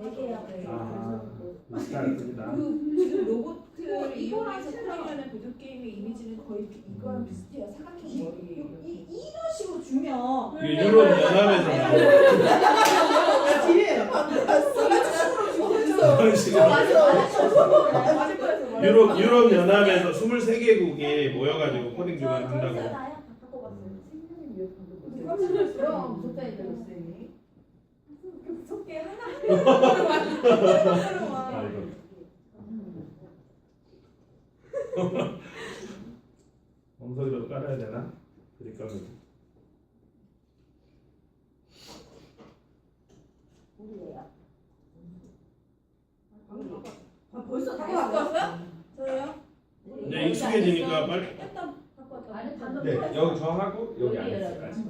네 개야. 아, 비슷하습니다. 그 지금 로봇을 이거랑 이용해서. 플레이하는 보드 게임의 이미지는 거의 이거랑 비슷해요. 사각형 이, 머리. 이, 이런 식으로 주면 이게 유럽 연합에서 그런 식으로. 유럽 유럽 연합에서 23개국이 모여가지고 코딩 주간 한다고. 그럼 무섭다니까 쌤이. 무섭게 하나 아, 이거. 엉덩이로 깔아야 되나? 그러니까 아, 벌써 다 갖고 왔어? 왔어요? 저요? 이제 익숙해지니까 빨리. 갖고 왔다. 네, 여기 정하고 여기 안 했어요. 아직.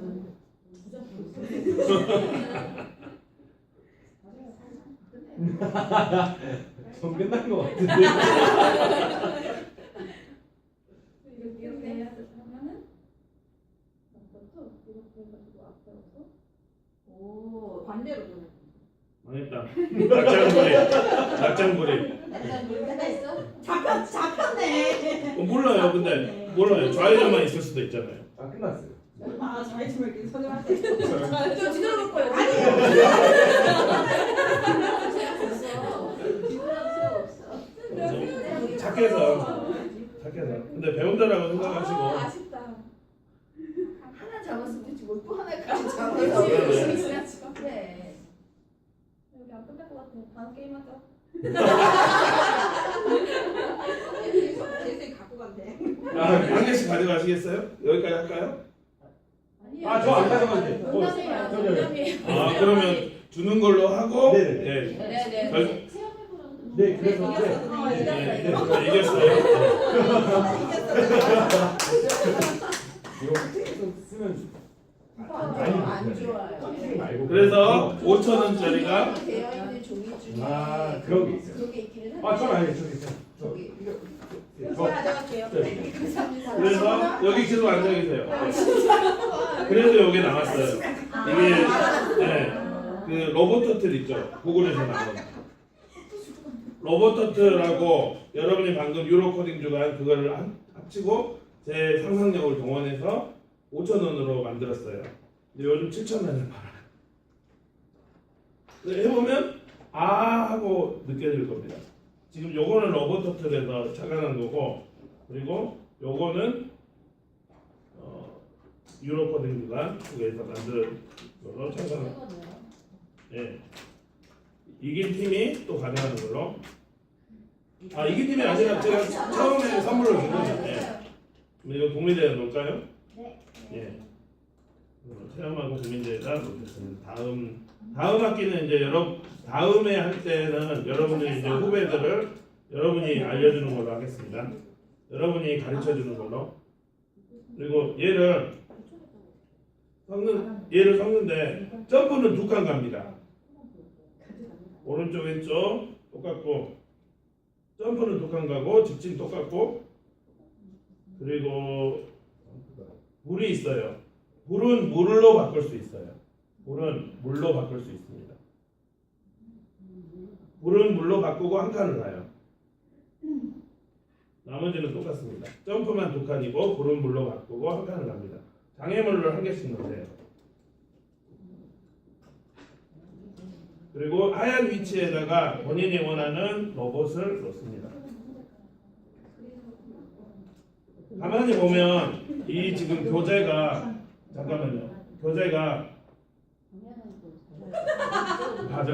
좀 끝난 것 같은데. 이렇게 해야 하면은 오 반대로 좀 망했다. 낙장불입. 낙장불입. 잡혔 잡혔네 어, 몰라요. 근데 몰라요. 좌회전만 있을 수도 있잖아요. 아 끝났어요. 아 잘좀 이렇게 선생님한테 저 뒤돌아볼 거예요. 착해서 착해서. 근데 배운다라고 생각하시고. 아, 아쉽다. 하나 잡았으면 되지 뭘또 하나까지 그렇지. 잡았어 열심히 지나치고. 그래 여기 안 끝날 것 같아. 다음 게임 하자. 선생님 갖고 간대 아, 한 개씩 가져가시겠어요? 여기까지 할까요? 아, 저안 가져가도 돼. 어, 농담이에요. 저기, 농담이에요. 아, 그러면 주는 걸로 하고. 네네. 네. 네네. 결- 네, 그래서. 네. 어, 네, 네, 이겼어요. 네, 이겼어요. 이거 쓰면 안 좋아요. 말고. 그래서 5천 원짜리가 되어 있는 종이 중에 아, 그런 게 있어요. 그런 게 있기는 한데 아, 전 아니에요. 저기 있어요. 저 저기. 이거 저 가져갈게요. 네. 감사합니다. 그래서 여기 계속 앉아 계세요. 그래서 여기 나왔어요. 이게 네, 그 로봇 터틀 있죠. 구글에서 나온 로봇 터틀하고 여러분이 방금 유로 코딩 주간 그거를 합- 합치고 제 상상력을 동원해서 5천 원으로 만들었어요. 근데 요즘 7천 원을 팔아요. 근데 해보면 아 하고 느껴질 겁니다. 지금 요거는 로봇 터틀에서 착안한 거고 그리고 요거는 어, 유로 코딩 주간 그에서 만든 걸로 착안한 예. 이긴 팀이 또 가져가는 걸로. 아 이긴 팀이 아니라 제가 처음에 선물을 준 거죠. 예. 그럼 이거 국민대에 놓을까요? 네. 예. 어, 체험하고 국민대에다 놓겠습니다. 다음 다음 학기는 이제 여러 다음에 할 때는 여러분이 이제 후배들을 여러분이 알려주는 걸로 하겠습니다. 여러분이 가르쳐 주는 걸로. 그리고 얘를 섞는 얘를 섞는데 점프는 두 칸 갑니다. 오른쪽 왼쪽 똑같고 점프는 두칸 가고 직진 똑같고 그리고 물이 있어요. 물은 물로 바꿀 수 있어요. 물은 물로 바꿀 수 있습니다. 물은 물로 바꾸고 한 칸을 가요. 나머지는 똑같습니다. 점프만 두 칸이고 불은 물로 바꾸고 한 칸을 갑니다. 장애물을 한 개씩 넣으세요. 그리고 하얀 위치에다가 본인이 원하는 로봇을 놓습니다. 가만히 보면 이 지금 교재가 잠깐만요. 교재가 맞아.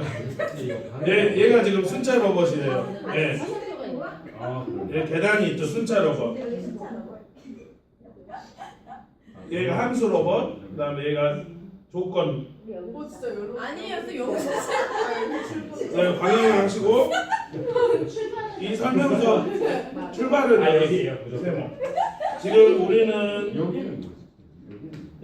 얘 얘가 지금 순찰 로봇이래요. 예. 아, 계단이 있죠. 순찰 로봇. 얘가 함수 로봇. 그다음에 얘가 조건. 어 진짜 여러 아니에요. 또 영수 그다음에 방향을 하시고 이 설명서 출발은 아, 여기 여기예요. 무조건. 세모. 지금 우리는 여기는 뭐지?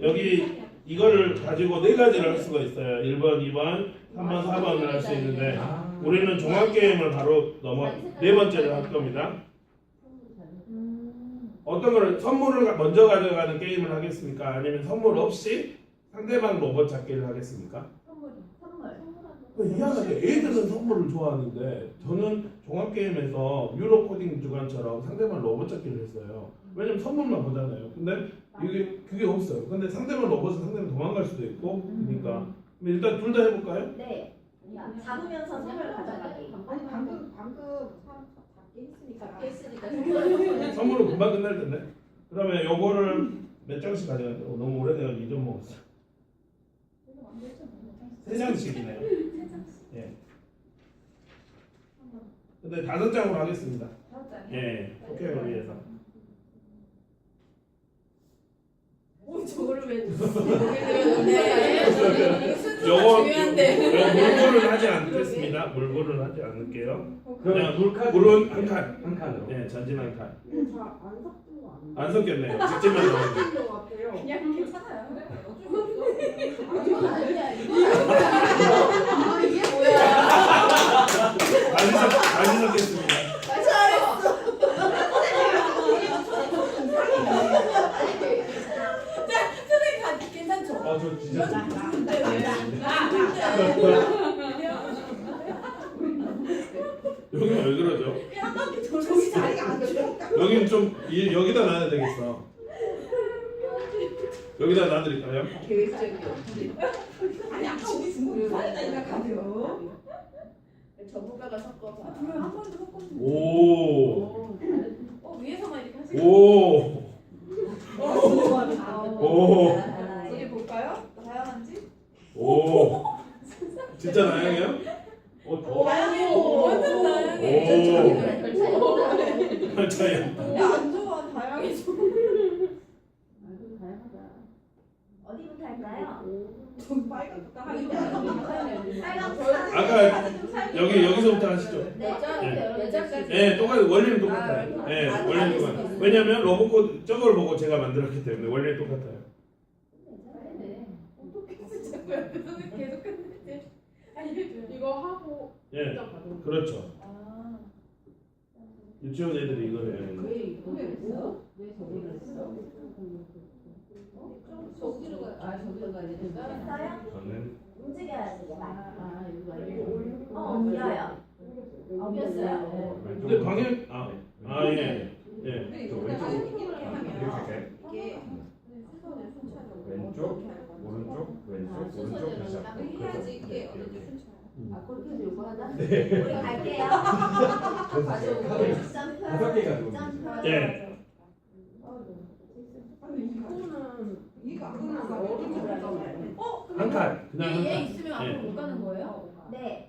여기는 여기 이거를 가지고 네 가지를 할 수가 있어요. 1번, 2번, 3번, 4번을 할 수 있는데 아, 우리는 종합 게임을 바로 넘어 네 번째를 할 겁니다. 어떤 걸 선물을 먼저 가져가는 게임을 하겠습니까? 아니면 선물 없이 상대방 로봇 찾기를 하겠습니까? 선물. 그 이상하게 애들은 선물을 좋아하는데 저는 종합 게임에서 유로 코딩 주간처럼 상대방 로봇 찾기를 했어요. 왜냐면 선물만 보잖아요. 근데 이게 그게 없어요. 근데 상대방 로봇은 상대방 도망갈 수도 있고 그러니까 근데 일단 둘 다 해볼까요? 네. 잡으면서 선물 가져가기. 아니 방금 방금 사람 잡게 했으니까. 작게 했으니까 선물은 금방 끝날 텐데. 그러면 요거를 몇 장씩 가져가요? 어, 너무 오래돼가지고 잊어 먹었어. 세 장씩이네요. 예. 근데 다섯 장으로 하겠습니다. 예, 포켓을 위해서. 오 저거를 왜 요거 중요한데. 요 물불은 하지 않겠습니다. 물불은 하지 않을게요. 그냥 물카드 물은 한 칸. 한 칸으로. 예, 전진 한 칸. 잘안 섞은 거 아니에요? 안 섞였네요. 직진만 넣으면 섞인 거 같아요. 그냥 괜찮아요. 이건 아니야 이거. 이게 뭐야? 다시 섞 다시 섞겠습니다. 선생님 가 괜찮죠? 어, 저 진짜. 여기는 왜 그러죠? 저기 자리가 안 좋으니까. 여기는 좀 이- 여기다 놔야 되겠어. 여기다 놔드릴까요? 계획적이요. 아니 아까 우리 중국 사이다니까 가죠. 전문가가 섞어서. 한 번도 섞었는데. 오, 어 위에서만 이렇게 하시는 오, 오. 오, 여기 볼까요? 다양한지? 오. 진짜 다양해요? 어, 오, 완전 오. 다양해. 맞아요. 근데 안 좋아 다양해져. 어디부터 할까요? 아까 여기 여기서부터 하시죠. 네. 여자까지. 예, 똑같아요. 원리는 똑같아요. 예, 원리는 똑같아요. 왜냐면 로봇 저걸 보고 제가 만들었기 때문에 원리는 똑같아요. 계속. 이거 하고 예, 그렇죠. 아. 유치원 애들이 이걸 해요. 근데 뭐? 왜 저기를 했어? 저기로 가. 아 저기로 가야 되니까. 됐어요? 저는 움직여야지 이제 말. 아 이거 말고. 어, 옮겨요. 옮겼어요. 왼쪽. 근데 방향 아, 아 예, 예. 저 왼쪽. 이렇게 이렇게 하면? 이게 왼쪽, 오른쪽, 왼쪽, 오른쪽 다시 앞으로. 해야지 이게 그래서 이렇게. 아 그렇게 해서 요거 하자. 우리 갈게요. 카드 점프. 다섯 개 가지고. 점프. 예. 아니 이거는 이거 안 끝나서 어린 거잖아요. 칸, 그냥 한 얘, 얘 칸. 있으면 앞으로 예. 못 가는 거예요? 네.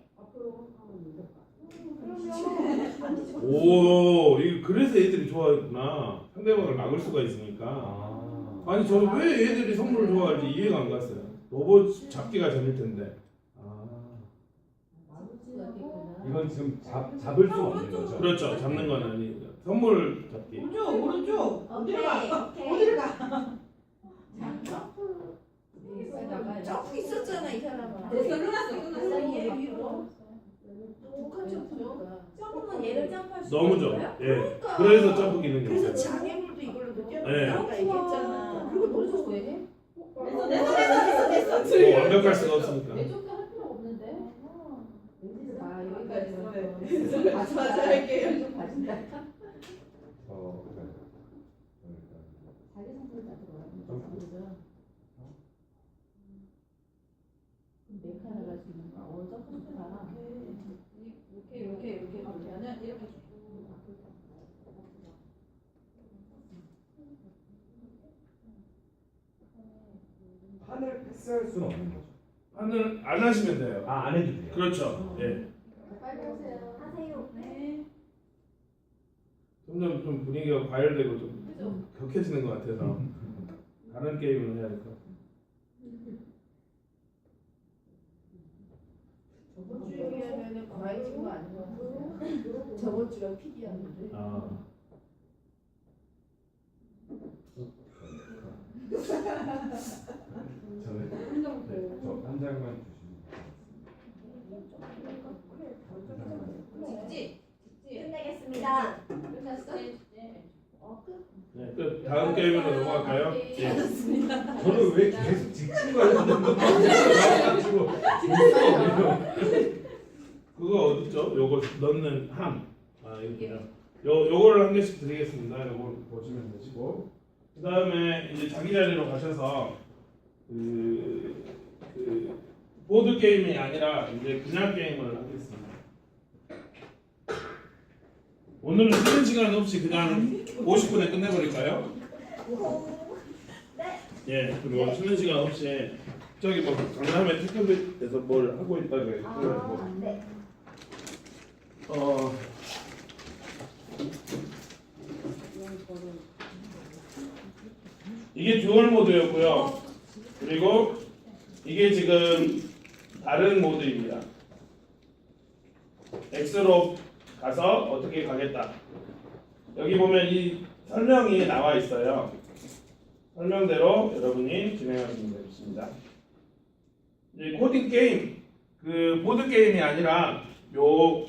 오, 이거 그래서 애들이 좋아했구나. 상대방을 막을 수가 있으니까. 아. 아니 저는 왜 애들이 선물을 좋아할지 이해가 안 갔어요. 로봇 잡기가 재밌 텐데. 아. 이건 지금 잡 잡을 수 없는 거죠. 그렇죠. 잡는 건 아니니까. 선물 잡기. 오른쪽 오른쪽. 어디로 가? 오케이. 어디로 가? 점프 있었잖아 이 사람은. 됐어 끝났어 끝났어. 얘 위로. 독한 점프죠. 점프는 얘를 점프할 수 너무죠. 있어요? 예. 그래서 점프 기능이 그래서. 장애물도 이걸로. 아까 얘기했잖아. 그리고 너도 왜 해? 됐어 됐어 됐어 됐어. 뭐 완벽할 수가 없으니까 할 필요 없는데. 아 여기까지 됐어. 다시 맞아 할게요. 좀 봐준다. 어, 그래. 그러니까. 자기 성격이 다 들어가. 점프. 그죠? 메카나 갈수 있는 거. 어 점프 좋다. 이렇게 이렇게 이렇게 이렇게 판을 패스할 수는 없는 거죠. 하는 안 하시면 돼요. 아, 안 해도 돼요. 그렇죠. 예. 빨리 하세요. 하세요. 네. 점점 좀 분위기가 과열되고 좀 그죠? 격해지는 것 같아서 다른 게임을 해야 될 것 같아요. 저번 주에 비하면은 과외 친구 같아요. 저번 주가 피기였는데. 아. 저는 네, 저한 장만 주시면 직지 끝내겠습니다. 끝났어? 어, 끝. 네, 끝. 다음 게임으로 넘어갈까요? 예. 저는 왜 계속 직진 관련된 것만 가지고 재밌어 그거 어딨죠? 요거 넣는 함. 아 이렇게요. 요 요거를 한 개씩 드리겠습니다. 요거 보시면 되시고 그 다음에 이제 자기 자리로 가셔서 그, 그 보드 게임이 아니라 이제 그냥 게임을 하겠습니다. 오늘은 쉬는 시간 없이 그냥 50분에 끝내버릴까요? 네. 예, 그리고 쉬는 시간 없이 저기 뭐 강남의 테크에서 뭘 하고 있다고 해가지고 아, 네. 어 이게 듀얼 모드였고요. 그리고 이게 지금 다른 모드입니다. X로 가서 어떻게 가겠다. 여기 보면 이 설명이 나와 있어요. 설명대로 여러분이 진행하시면 되겠습니다. 이제 코딩 게임, 그 보드 게임이 아니라 요